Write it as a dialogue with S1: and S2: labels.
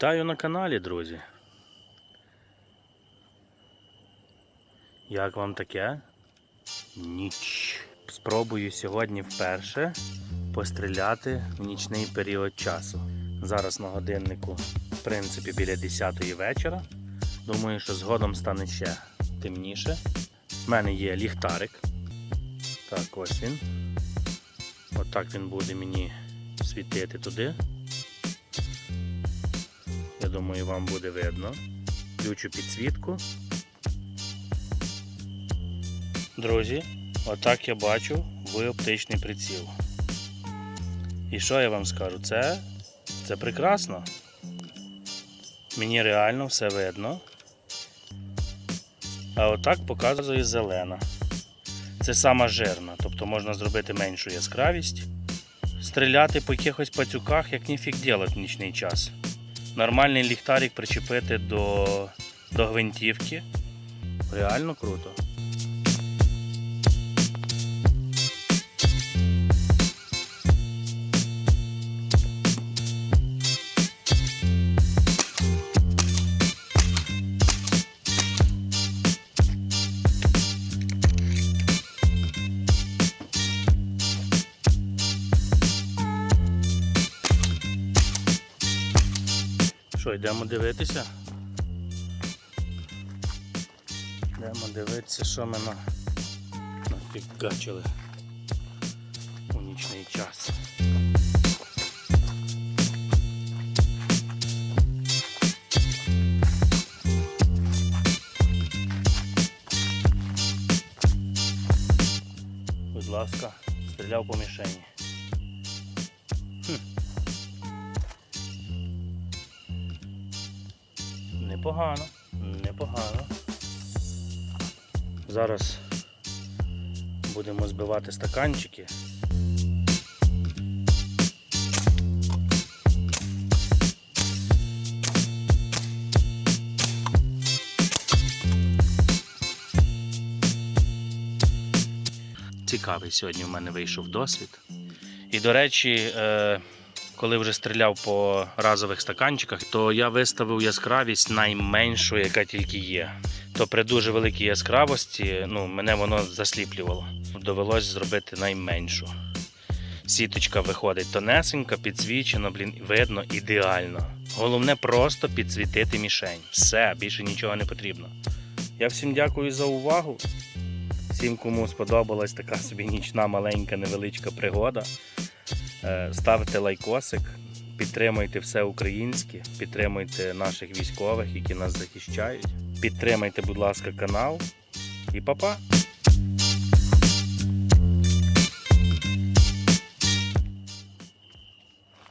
S1: Вітаю на каналі, друзі. Як вам таке? Ніч. Спробую сьогодні вперше постріляти в нічний період часу. Зараз на годиннику, в принципі, біля 10 вечора. Думаю, що згодом стане ще темніше. У мене є ліхтарик. Так, ось він. Отак він буде мені світити туди. Я думаю, вам буде видно. Включу підсвітку. Друзі, отак я бачу в оптичний приціл. І що я вам скажу? Це, це прекрасно. Мені реально все видно. А отак показує зелена. Це сама жирна, тобто можна зробити меншу яскравість. Стріляти по якихось пацюках, як ніфіг ділать в нічний час. Нормальний ліхтарик причепити до, до гвинтівки. Реально круто. Що, йдемо дивитися? Йдемо дивитися, що ми на... нафігачили у нічний час. Будь ласка, стріляв по мішені. Непогано, непогано. Зараз будемо збивати стаканчики. Цікавий сьогодні в мене вийшов досвід. І, до речі, е, коли вже стріляв по разових стаканчиках, то я виставив яскравість найменшу, яка тільки є. То при дуже великій яскравості ну, мене воно засліплювало. Довелось зробити найменшу. Сіточка виходить тонесенька, підсвічена, блін, видно ідеально. Головне просто підсвітити мішень. Все, більше нічого не потрібно. Я всім дякую за увагу. Всім, кому сподобалась така собі нічна маленька невеличка пригода. Е, Ставте лайкосик, підтримуйте все українське, підтримуйте наших військових, які нас захищають. Підтримайте, будь ласка, канал. І па-па!